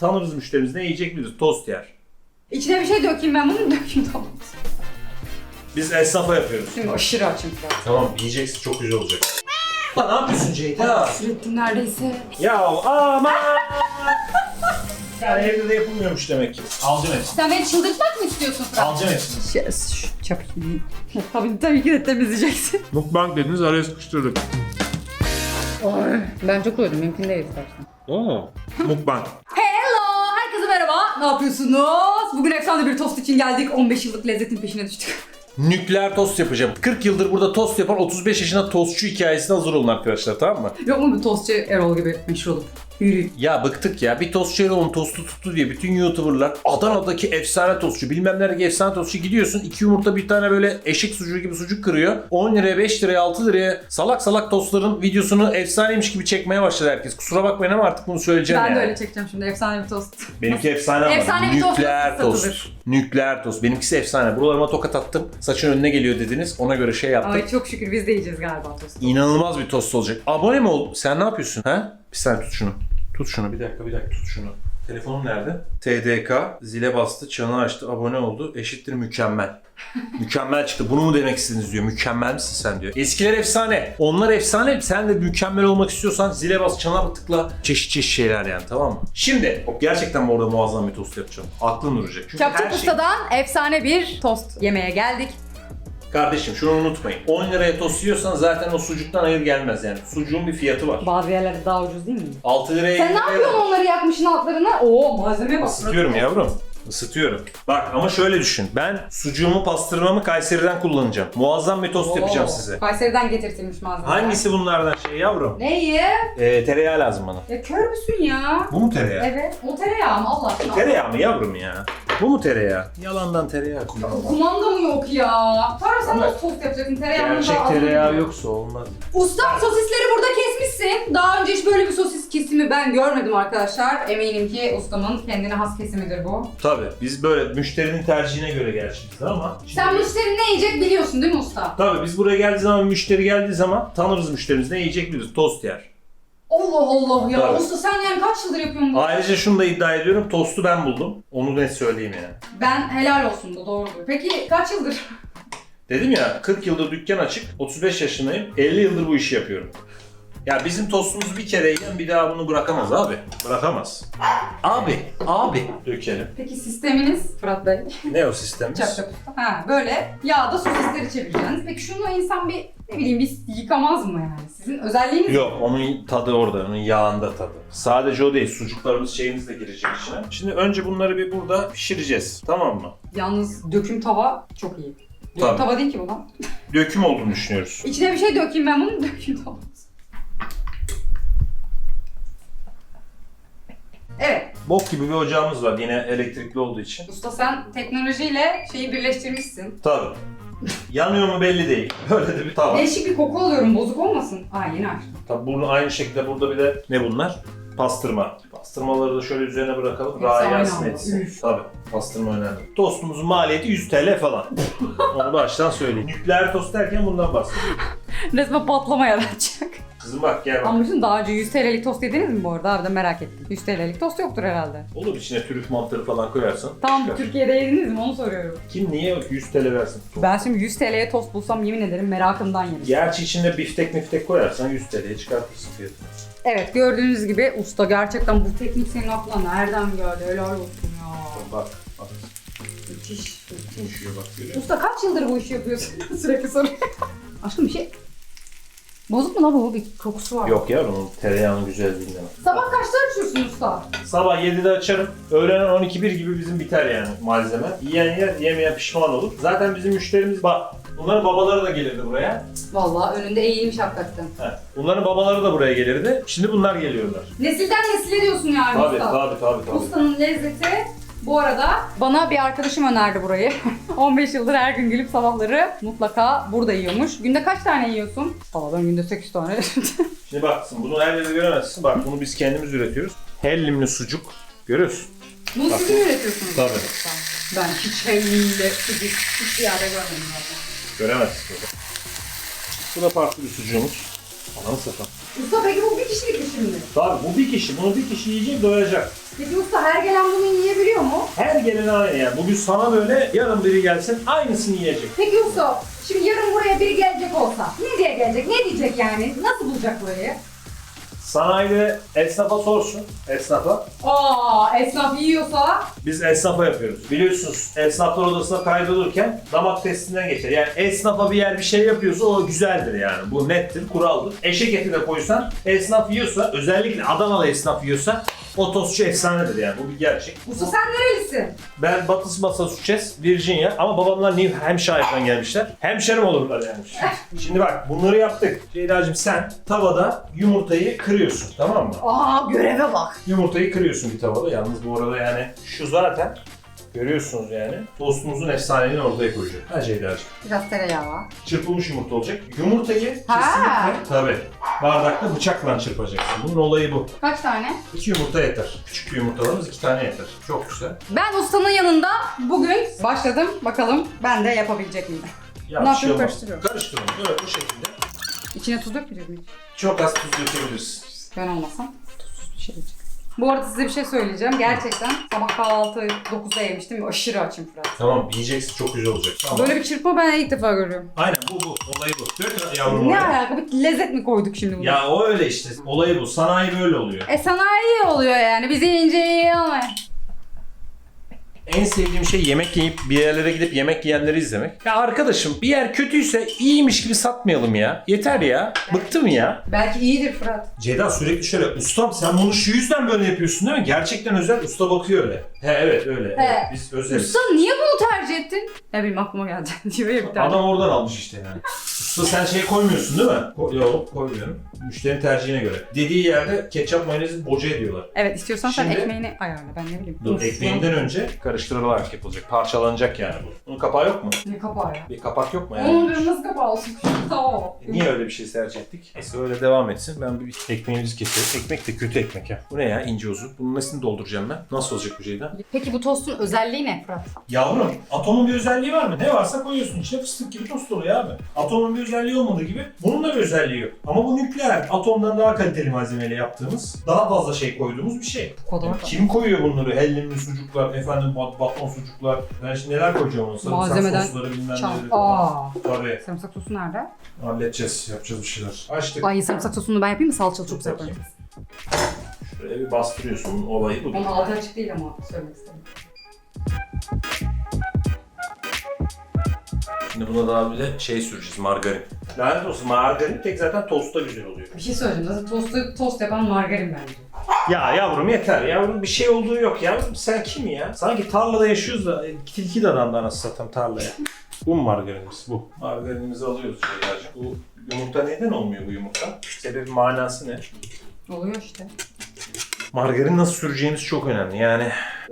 Tanırız müşterimiz ne yiyecek biliriz. Tost yer. İçine bir şey dökeyim ben bunu dökeyim tamam. Biz esnafa yapıyoruz. Şimdi aşırı açım zaten. Tamam yiyeceksin çok güzel olacak. Lan ne yapıyorsun Ceyda? Sürekli neredeyse. Ya aman. yani evde de yapılmıyormuş demek ki. Alacağım hepsini. Sen beni çıldırtmak mı istiyorsun Fırat? Alacağım hepsini. Yes, şu tabii, tabii ki de temizleyeceksin. Mukbang dediniz araya sıkıştırdık. Ay, ben çok koydum mümkün değil istersen. Oo. Mukbang. Hello! Merhaba. Ne yapıyorsunuz? Bugün efsane bir tost için geldik. 15 yıllık lezzetin peşine düştük. Nükleer tost yapacağım. 40 yıldır burada tost yapan 35 yaşında tostçu hikayesine hazır olun arkadaşlar tamam mı? Yok mu bir tostçu Erol gibi meşhur olup? Yürüyün. Ya bıktık ya. Bir tostçu Erol'un tostu tuttu diye bütün YouTuber'lar Adana'daki efsane tostçu, bilmem neredeki efsane tostçu gidiyorsun. iki yumurta bir tane böyle eşek sucuğu gibi sucuk kırıyor. 10 liraya, 5 liraya, 6 liraya salak salak tostların videosunu efsaneymiş gibi çekmeye başladı herkes. Kusura bakmayın ama artık bunu söyleyeceğim Ben yani. de öyle çekeceğim şimdi. Efsane bir tost. Benimki efsane ama. Efsane bir tost Nükleer nasıl tost. satılır? Nükleer tost. Benimkisi efsane. Buralarıma tokat attım. Saçın önüne geliyor dediniz. Ona göre şey yaptım. Ay çok şükür biz de yiyeceğiz galiba tost. İnanılmaz bir tost olacak. Abone mi ol? Sen ne yapıyorsun? Ha? Bir saniye tut şunu. Tut şunu. Bir dakika bir dakika tut şunu. Telefonum nerede? TDK zile bastı, çanı açtı, abone oldu. Eşittir mükemmel. mükemmel çıktı. Bunu mu demek istediniz diyor. Mükemmel misin sen diyor. Eskiler efsane. Onlar efsane. Sen de mükemmel olmak istiyorsan zile bas, çana tıkla. Çeşit çeşit şeyler yani tamam mı? Şimdi gerçekten orada muazzam bir tost yapacağım. Aklın duracak. Çünkü her Çapçık şey... Usta'dan efsane bir tost yemeye geldik. Kardeşim şunu unutmayın. 10 liraya tost yiyorsan zaten o sucuktan hayır gelmez yani. Sucuğun bir fiyatı var. Bazı yerlerde daha ucuz değil mi? 6 liraya Sen ne 7 liraya yapıyorsun var. onları yakmışın altlarına? Oo malzemeye bak. Isıtıyorum yavrum. Isıtıyorum. Bak ama şöyle düşün. Ben sucuğumu pastırmamı Kayseri'den kullanacağım. Muazzam bir tost Oo, yapacağım size. Kayseri'den getirtilmiş malzeme. Hangisi bunlardan şey yavrum? Neyi? Ee, tereyağı lazım bana. Ya kör müsün ya? Bu mu tereyağı? Evet. O tereyağı mı Allah aşkına? Tereyağı mı yavrum ya? Bu mu tereyağı? Yalandan tereyağı kullanalım. Kumanda mı yok ya? Sonra sen Ama nasıl tost yapacaksın? Tereyağını Gerçek da tereyağı yoksa olmaz. Ustam sosisleri burada kesmişsin. Daha önce hiç böyle bir sosis kesimi ben görmedim arkadaşlar. Eminim ki ustamın kendine has kesimidir bu. Tabii biz böyle müşterinin tercihine göre bizde ama. Sen müşteri ne yiyecek biliyorsun değil mi usta? Tabii biz buraya geldiği zaman müşteri geldiği zaman tanırız müşterimiz ne yiyecek biliriz. Tost yer. Allah Allah ya. Tabii. Usta sen yani kaç yıldır yapıyorsun bunu? Ayrıca şunu da iddia ediyorum. Tostu ben buldum. Onu net söyleyeyim yani. Ben helal olsun bu doğrudur. Peki kaç yıldır? Dedim ya 40 yıldır dükkan açık, 35 yaşındayım, 50 yıldır bu işi yapıyorum. Ya bizim tostumuzu bir kere yiyen bir daha bunu bırakamaz abi. Bırakamaz. Abi, abi. Dökelim. Peki sisteminiz Fırat Bey? Ne o sistemimiz? Çap çap. Ha böyle yağda sosisleri çevireceksiniz. Peki şunu insan bir ne bileyim bir yıkamaz mı yani? Sizin özelliğiniz Yok, onun tadı orada, onun yağında tadı. Sadece o değil, sucuklarımız şeyimiz de girecek içine. Şimdi önce bunları bir burada pişireceğiz, tamam mı? Yalnız döküm tava çok iyi. Döküm Tabii. tava değil ki bu lan. Döküm olduğunu düşünüyoruz. İçine bir şey dökeyim ben bunu döküm tava. Evet. Bok gibi bir ocağımız var yine elektrikli olduğu için. Usta sen teknolojiyle şeyi birleştirmişsin. Tabii. Yanıyor mu belli değil. Böyle de bir tava. Değişik bir koku alıyorum. Bozuk olmasın. Aa yeni açtım. Tabii bunu aynı şekilde burada bir de ne bunlar? Pastırma. Pastırmaları da şöyle üzerine bırakalım. Hepsi aynı etsin. Üf. Tabii. Pastırma önemli. Tostumuzun maliyeti 100 TL falan. Onu baştan söyleyeyim. Nükleer tost derken bundan bahsediyorum. Resmen patlama yaratacak. Kızım bak gel bak. Anlaşıldı daha önce 100 TL'lik tost yediniz mi bu arada? Abi de merak ettim. 100 TL'lik tost yoktur herhalde. Olur içine trüf mantarı falan koyarsan. Tamam çıkar. Türkiye'de yediniz mi onu soruyorum. Kim niye 100 TL versin? Ben şimdi 100 TL'ye tost bulsam yemin ederim merakımdan yerim. Gerçi içinde biftek miftek koyarsan 100 TL'ye çıkartırsın fiyatını. Evet gördüğünüz gibi usta gerçekten bu teknik senin aklına nereden geldi? Helal olsun ya. Bak. Bak. Müthiş. müthiş. Konuşuyor bak görüyor musun? Usta kaç yıldır bu işi yapıyorsun? Sürekli soruyor. Aşkım bir şey... Bozuk mu la bu? Bir kokusu var. Yok ya onun tereyağının güzelliğinden. Sabah kaçta açıyorsun usta? Sabah 7'de açarım. Öğlenen 12-1 gibi bizim biter yani malzeme. Yiyen yer, yemeyen pişman olur. Zaten bizim müşterimiz bak. Bunların babaları da gelirdi buraya. Vallahi önünde eğilmiş hakikaten. He. Bunların babaları da buraya gelirdi. Şimdi bunlar geliyorlar. Nesilden nesile diyorsun yani Tabii usta. tabii tabii tabii. Ustanın lezzeti bu arada bana bir arkadaşım önerdi burayı. 15 yıldır her gün gelip sabahları mutlaka burada yiyormuş. Günde kaç tane yiyorsun? Valla ben günde 8 tane. Şimdi baksın bunu her yerde göremezsin. Bak bunu biz kendimiz üretiyoruz. Hellimli sucuk. Görüyorsun. Bunu siz mi üretiyorsunuz? Tabii. Ben hiç helliyle sucuk hiçbir yerde görmedim zaten. Göremezsin. Bu da farklı bir sucuğumuz. Ananı satan. Usta peki bu bir kişilik mi şimdi? Tabii bu bir kişi. Bunu bir kişi yiyecek doyacak. Peki usta her gelen bunu yiyebiliyor mu? Her gelen aynı yani. Bugün sana böyle yarın biri gelsin aynısını yiyecek. Peki usta şimdi yarın buraya biri gelecek olsa ne diye gelecek? Ne diyecek yani? Nasıl bulacak burayı? Sanayide esnafa sorsun. Esnafa. Aa esnaf yiyorsa Biz esnafa yapıyoruz. Biliyorsunuz esnaflar odasına kaydolurken damak testinden geçer. Yani esnafa bir yer bir şey yapıyorsa o güzeldir yani. Bu nettir, kuraldır. Eşek eti de koysan esnaf yiyorsa, özellikle Adanalı esnaf yiyorsa o tostçu efsanedir yani. Bu bir gerçek. Usta sen nerelisin? Ben Batı Massachusetts, Virginia ama babamlar New Hampshire'dan gelmişler. Hemşerim olurlar yani. Şimdi bak bunları yaptık. Ceyda'cığım sen tavada yumurtayı kırıyorsun tamam mı? Aa göreve bak. Yumurtayı kırıyorsun bir tavada. Yalnız bu arada yani şu zaten görüyorsunuz yani. Tostumuzun efsaneliğini ortaya koyacak. Ha Ceyda'cığım. Biraz tereyağı var. Çırpılmış yumurta olacak. Yumurtayı Ha. kesinlikle tabii bardakta bıçakla çırpacaksın. Bunun olayı bu. Kaç tane? İki yumurta yeter. Küçük yumurtalarımız iki tane yeter. Çok güzel. Ben ustanın yanında bugün başladım. Bakalım ben de yapabilecek miyim? Ya Ne bir yapıyorum? olmaz. Karıştırıyorum. Karıştır onu. Evet bu şekilde. İçine tuz dökmeyecek miyim? Çok az tuz dökebilirsin. Ben olmasam tuzsuz bir şey yiyecek. Bu arada size bir şey söyleyeceğim. Gerçekten sabah kahvaltı 9'da yemiştim aşırı açım Fırat. Tamam yiyeceksin çok güzel olacak. Tamam. Böyle bir çırpma ben ilk defa görüyorum. Aynen bu bu. Olayı bu. Dök yavrum Ne oraya. alaka? Bir lezzet mi koyduk şimdi buna? Ya o öyle işte. Olayı bu. Sanayi böyle oluyor. E sanayi oluyor yani. Bizi yiyince iyi ama. En sevdiğim şey yemek yiyip bir yerlere gidip yemek yiyenleri izlemek. Ya arkadaşım bir yer kötüyse iyiymiş gibi satmayalım ya. Yeter ya. Bıktım ya. Belki iyidir Fırat. Ceyda sürekli şöyle ustam sen bunu şu yüzden böyle yapıyorsun değil mi? Gerçekten özel usta bakıyor öyle. He evet öyle. He. Evet, biz özeliz. Usta niye bunu tercih ettin? Ne bileyim aklıma geldi diyor ya bir tane. Adam oradan almış işte yani. Usta sen şey koymuyorsun değil mi? Ko- Yok koymuyorum. Müşterinin tercihine göre. Dediği yerde ketçap mayonezi boca ediyorlar. Evet istiyorsan sen Şimdi- ekmeğini ayarla ben ne bileyim. Dur Uf, ekmeğinden önce karıştırılarak yapılacak. Parçalanacak yani bu. Bunun kapağı yok mu? Ne kapağı ya? Bir kapak yok mu yani? Onun nasıl kapağı olsun? Tamam. Niye öyle bir şey tercih ettik? Neyse öyle devam etsin. Ben bir ekmeğimizi keselim. Ekmek de kötü ekmek ya. Bu ne ya ince uzun? Bunun nesini dolduracağım ben? Nasıl olacak bu Ceyda? Peki bu tostun özelliği ne Fırat? Yavrum atomun bir özelliği var mı? Ne varsa koyuyorsun. İçine fıstık gibi tost oluyor abi. Atomun bir özelliği olmadığı gibi bunun da bir özelliği yok. Ama bu nükleer. Atomdan daha kaliteli malzemeyle yaptığımız, daha fazla şey koyduğumuz bir şey. Da. Kim koyuyor bunları? Hellimli sucuklar, efendim bat baton sucuklar. Ben şimdi neler koyacağım ona? Sarımsak Malzemeden sosları bilmem Çal. neleri falan. Aa. Tabii. Sarımsak sosu nerede? Halledeceğiz. Yapacağız bir şeyler. Açtık. Ay sarımsak sosunu ben yapayım mı? Salçalı çok güzel yaparım. Şuraya bir bastırıyorsun. Olayı bu. Onun altı açık değil ama söylemek istedim. Şimdi buna daha bir de şey süreceğiz. Margarin. Lanet olsun margarin tek zaten tostta güzel oluyor. Bir şey söyleyeceğim. Zaten tostu, tost yapan margarin bence. Ya yavrum yeter yavrum bir şey olduğu yok yavrum sen kim ya? Sanki tarlada yaşıyoruz da e, tilki de adamda anasını satam tarlaya. bu mu margarinimiz? Bu. Margarinimizi alıyoruz Ceyda'cığım. Bu yumurta neden olmuyor bu yumurta? Sebebi manası ne? Oluyor işte. Margarin nasıl süreceğimiz çok önemli yani.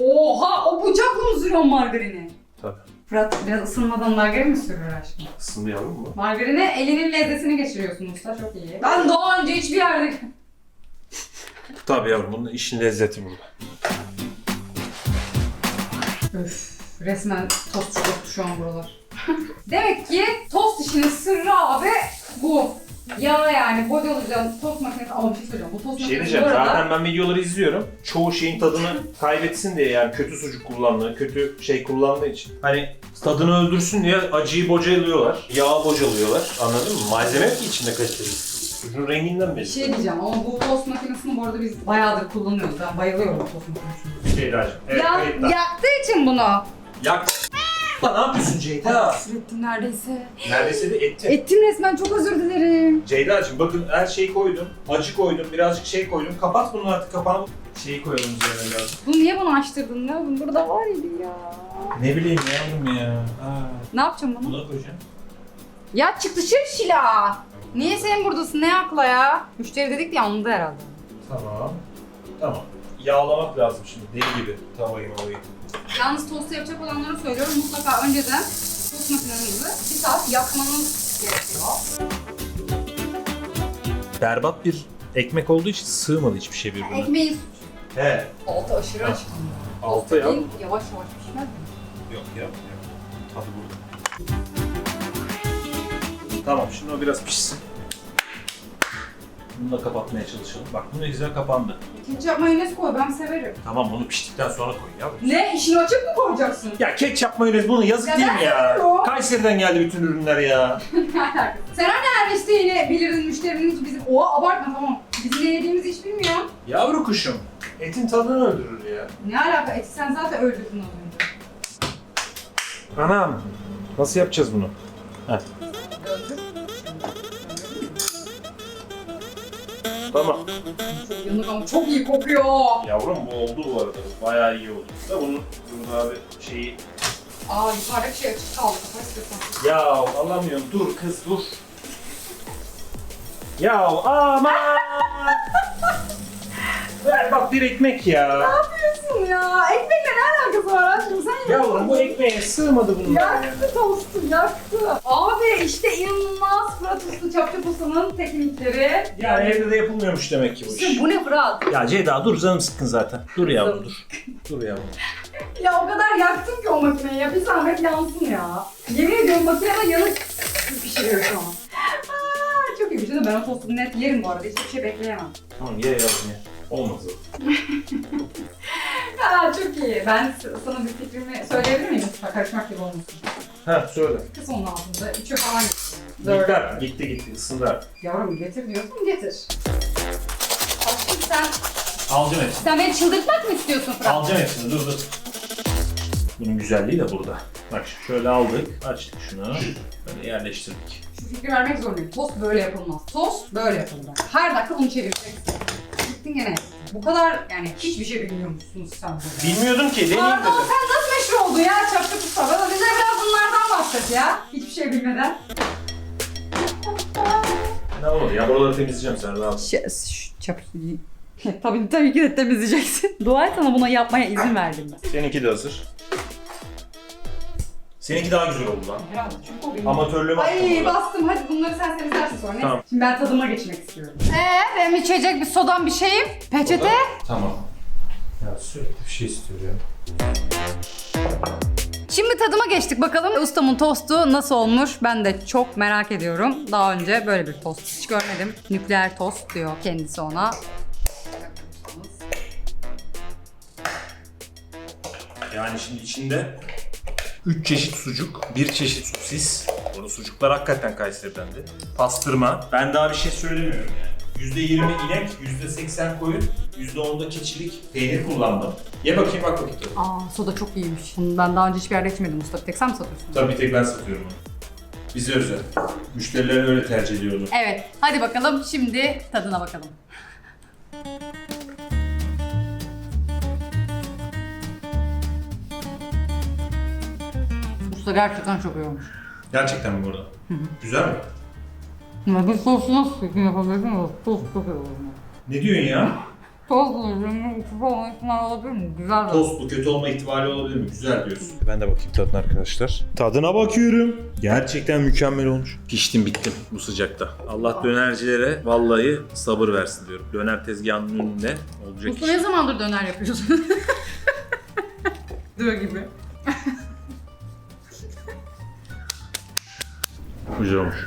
Oha! O bıçakla mı sürüyorsun margarini? Tabii. Fırat biraz ısınmadan margarin mi sürüyor aşkım? Isındı yavrum bu. Margarine elinin lezzetini geçiriyorsun usta çok iyi. Ben daha önce hiçbir yerde... Tabii yavrum bunun işin lezzeti burada. Öf, resmen tost çoktu şu an buralar. Demek ki tost işinin sırrı abi bu. Ya yani bocalayacağım tost makinesi ama bir şey söyleyeceğim. Bu tost Bir şey makinesi diyeceğim bu arada- zaten ben videoları izliyorum. Çoğu şeyin tadını kaybetsin diye yani kötü sucuk kullandığı, kötü şey kullandığı için. Hani tadını öldürsün diye acıyı bocalıyorlar, yağı bocalıyorlar. Anladın mı? Malzeme yok ki içinde kaliteli. Sucuğun renginden Bir belli. şey diyeceğim ama bu tost makinesini bu arada biz bayağıdır kullanıyoruz. Ben bayılıyorum bu tost makinesine. Ceyda'cığım. Evet, ya, yaktığı için bunu. Yak. Lan ne yapıyorsun Ceyda? Sürettim neredeyse. Neredeyse de etti. Ettim resmen çok özür dilerim. Ceyda'cığım bakın her şeyi koydum. Acı koydum, birazcık şey koydum. Kapat bunu artık kapağını. Şeyi koyalım üzerine lazım. Bu niye bunu açtırdın ya? Bu burada var idi ya. Ne bileyim yavrum ya. Aa, Ne yapacağım bunu? buna koyacağım. Ya çık dışarı Şila. Niye sen buradasın? Ne akla ya? Müşteri dedik ya anladı herhalde. Tamam. Tamam. Yağlamak lazım şimdi deli gibi tavayı mavayı. Yalnız tostu yapacak olanlara söylüyorum. Mutlaka önceden tost makinenizi bir saat yakmanız gerekiyor. Berbat bir ekmek olduğu için sığmadı hiçbir şey birbirine. Ekmeğin He. altı aşırı açık. Altı ya. Yavaş yavaş pişmez mi? Yok ya. Tadı burada. Tamam şimdi o biraz pişsin. Bunu da kapatmaya çalışalım. Bak bu ne güzel kapandı. Ketçap mayonez koy ben severim. Tamam bunu piştikten sonra koy ya. Ne? İşini açık mı koyacaksın? Ya ketçap mayonez bunu yazık Ya değil mi ya? Kayseri'den geldi bütün ürünler ya. Sen hani ermişte yine bilirdin müşterinin hiç bizim... Oha abartma tamam. Bizim ne yediğimizi hiç bilmiyor. Yavru kuşum. Etin tadını öldürür ya. Ne alaka? Eti sen zaten öldürdün az önce. Anam. Nasıl yapacağız bunu? Heh. Tamam. Yanık ama çok iyi kokuyor. Yavrum bu oldu bu arada. Bayağı iyi oldu. Da bunun burada abi şeyi... Aa yukarıdaki şey açık kaldı. Kapat istiyorsan. Ya alamıyorum. Dur kız dur. Ya aman. Ver bak bir ekmek ya. yapıyorsun ya? Ekmekle ne alakası var aşkım? Sen Yavrum bu ekmeğe sığmadı bunlar. Yaktı tostu, yaktı. Abi işte inanılmaz Fırat Usta Çapçı Usta'nın teknikleri. Yani evde de yapılmıyormuş demek ki bu iş. Şimdi bu ne Fırat? Ya Ceyda dur canım sıkkın zaten. Dur yavrum dur. Dur yavrum. Ya o kadar yaktım ki o makineyi ya. Bir zahmet yansın ya. Yemin ediyorum makinede yanık pişiriyor şu an. Aa, çok iyi bir şey de ben o tostu net yerim bu arada. Hiçbir şey bekleyemem. Tamam ye yavrum ye. Olmaz o. Aa, çok iyi. Ben s- sana bir fikrimi söyleyebilir miyim? Lütfen karışmak gibi olmasın. Ha söyle. Kız onun altında. Üçü falan gitti. Gitti gitti gitti ısındı. Yavrum getir diyorsun getir. Aşkım sen, Alacağım hepsini. sen beni çıldırtmak mı istiyorsun Fırat? Alacağım hepsini dur dur. Bunun güzelliği de burada. Bak şöyle aldık, açtık şunu. Böyle yerleştirdik. Şu fikri vermek zorundayım. Tost böyle yapılmaz. Tost böyle yapılır. Her dakika bunu çevireceksin. Gittin gene. Bu kadar yani hiçbir şey bilmiyormuşsunuz sen burada. Bilmiyordum ki, deneyeyim Pardon dedim. sen nasıl meşhur oldun ya çapçı usta? Bana bize biraz bunlardan bahset ya. Hiçbir şey bilmeden. Ne olur ya, buraları temizleyeceğim sen rahat ol. Çapçı... tabii, tabii ki de temizleyeceksin. Dua et sana buna yapmaya izin verdim ben. Seninki de hazır. Seninki daha güzel oldu lan. Herhalde çünkü o benim. Amatörlüğüm Ay burada. bastım hadi bunları sen temizlersin sonra. Neyse. Tamam. Şimdi ben tadıma geçmek istiyorum. Ee benim içecek bir sodam bir şeyim. Peçete. Tamam. Ya sürekli bir şey istiyor ya. Şimdi tadıma geçtik bakalım ustamın tostu nasıl olmuş ben de çok merak ediyorum. Daha önce böyle bir tost hiç görmedim. Nükleer tost diyor kendisi ona. Yani şimdi içinde 3 çeşit sucuk, 1 çeşit sosis. Burada sucuklar hakikaten Kayseri'dendi. Pastırma. Ben daha bir şey söylemiyorum yani. %20 inek, %80 koyun, %10 da keçilik peynir kullandım. Ye bakayım bak bakayım. Aa soda çok iyiymiş. Bunu ben daha önce hiçbir yerde içmedim usta. Bir tek sen mi satıyorsun? Tabii bir tek ben satıyorum onu. Bize özel. Müşteriler öyle tercih ediyor onu. Evet hadi bakalım şimdi tadına bakalım. Usta gerçekten çok iyi olmuş. Gerçekten mi burada? Güzel mi? Ya bir sos nasıl yapabilirsin ama sos çok iyi olmuş. Ne diyorsun ya? Toz ürünün uçup olma ihtimali olabilir mi? Güzel Tostlu kötü olma ihtimali olabilir mi? Güzel diyorsun. Ben de bakayım tadına arkadaşlar. Tadına bakıyorum. Gerçekten mükemmel olmuş. Piştim bittim bu sıcakta. Allah dönercilere vallahi sabır versin diyorum. Döner tezgahının önünde olacak Usta iş. ne zamandır döner yapıyorsun? Diyor gibi. Güzel olmuş.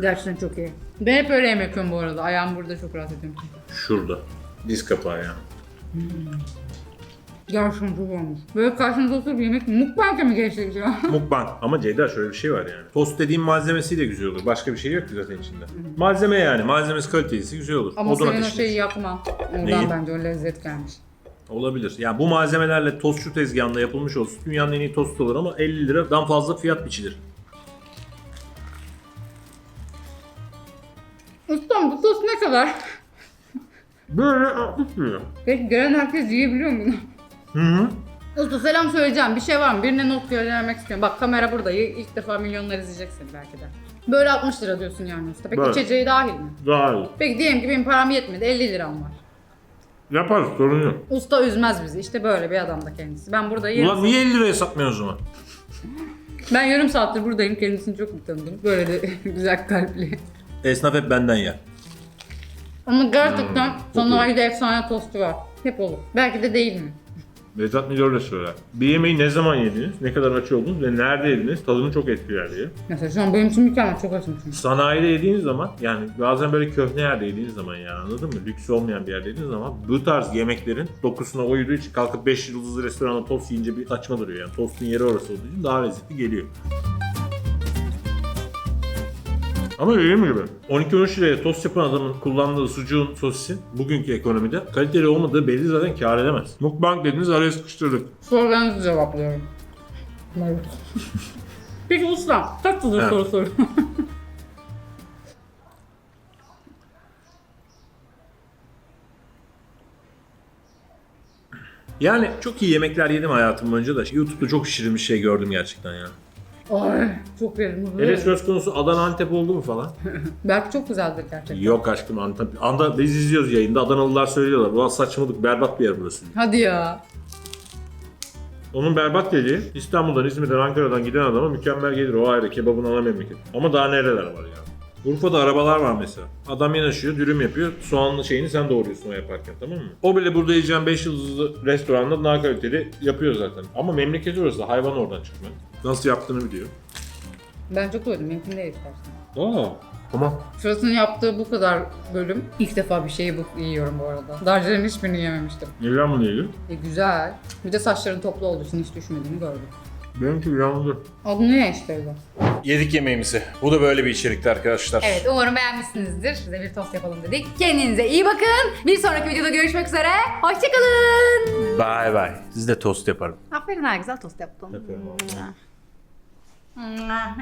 Gerçekten çok iyi. Ben hep öyle yemek yiyorum bu arada. Ayağım burada çok rahat ediyorum. Şurada. Diz kapağı ya. Gerçekten çok olmuş. Böyle karşınıza oturup yemek mukbang'e mi geçtik ya? Mukbang. Ama Ceyda şöyle bir şey var yani. Tost dediğim malzemesi de güzel olur. Başka bir şey yok ki zaten içinde. Malzeme yani. Malzemesi kalitesi güzel olur. Ama Odun senin o ateşinde. şeyi yapma. Ondan Neyi? bence o lezzet gelmiş. Olabilir. Yani bu malzemelerle tostçu tezgahında yapılmış olsun dünyanın en iyi tostu olur ama 50 liradan fazla fiyat biçilir. Kadar? Böyle 60 lira. Peki gören herkes yiyebiliyor mu bunu? Hı hı. Usta selam söyleyeceğim. Bir şey var mı? Birine not göndermek istiyorum. Bak kamera burada. İlk defa milyonlar izleyecek seni belki de. Böyle 60 lira diyorsun yani usta. Peki Böyle. içeceği dahil mi? Daha iyi. Peki diyelim ki benim param yetmedi. 50 liram var. Yaparız sorun yok. Usta üzmez bizi. İşte böyle bir adam da kendisi. Ben burada yarım, Ulan niye 50 liraya satmıyorsun o zaman? ben yarım saattir buradayım. Kendisini çok iyi tanıdım. Böyle de güzel kalpli. Esnaf hep benden ya. Ama gerçekten Hmm, çok sanayide efsane tostu var. Hep olur. Belki de değil mi? Vedat Milor da söyler. Bir yemeği ne zaman yediniz, ne kadar aç oldunuz ve nerede yediniz tadını çok etkiler diye. Mesela şu an benim için mükemmel. Çok açım çünkü. Sanayide yediğiniz zaman yani bazen böyle köhne yerde yediğiniz zaman yani anladın mı? Lüks olmayan bir yerde yediğiniz zaman bu tarz yemeklerin dokusuna uyduğu için kalkıp 5 yıldızlı restoranda tost yiyince bir saçma duruyor yani. Tostun yeri orası olduğu için daha lezzetli geliyor. Ama dediğim gibi 12-13 liraya tost yapan adamın kullandığı sucuğun sosisin bugünkü ekonomide kaliteli olmadığı belli zaten kar edemez. Mukbang dediniz araya sıkıştırdık. Sorularınızı cevaplıyorum. Peki ustam, kaç yıldır Evet. soru soruyorum. Yani çok iyi yemekler yedim hayatım boyunca da YouTube'da çok şirin şey gördüm gerçekten ya. Ay, çok yerim. Hele söz konusu Adana Antep oldu mu falan? Belki çok güzeldir gerçekten. Yok aşkım Antep. Anda biz izliyoruz yayında. Adanalılar söylüyorlar. Ulan saçmalık berbat bir yer burası. Hadi ya. Onun berbat dediği İstanbul'dan, İzmir'den, Ankara'dan giden adama mükemmel gelir. O ayrı kebabın ana memleket. Ama daha nereler var ya. Urfa'da arabalar var mesela. Adam yanaşıyor, dürüm yapıyor. Soğanlı şeyini sen doğruyorsun o yaparken tamam mı? O bile burada yiyeceğin 5 yıldızlı restoranda daha kaliteli yapıyor zaten. Ama memleket orası. Hayvan oradan çıkmıyor. Nasıl yaptığını biliyor. Ben çok doydum. Mümkün değil istersen. Aa. Tamam. Fırat'ın yaptığı bu kadar bölüm. ilk defa bir şeyi bu yiyorum bu arada. Daha önceden hiçbirini yememiştim. Neden bunu yiyor? E, güzel. Bir de saçların toplu olduğu için hiç düşmediğini gördüm. Benimki yandı. Adı ne işte bu? Yedik yemeğimizi. Bu da böyle bir içerikti arkadaşlar. Evet umarım beğenmişsinizdir. Size bir tost yapalım dedik. Kendinize iyi bakın. Bir sonraki videoda görüşmek üzere. Hoşçakalın. Bye bye. Siz de tost yaparım. Aferin ha güzel tost yaptın. Yapıyorum. 嗯啊。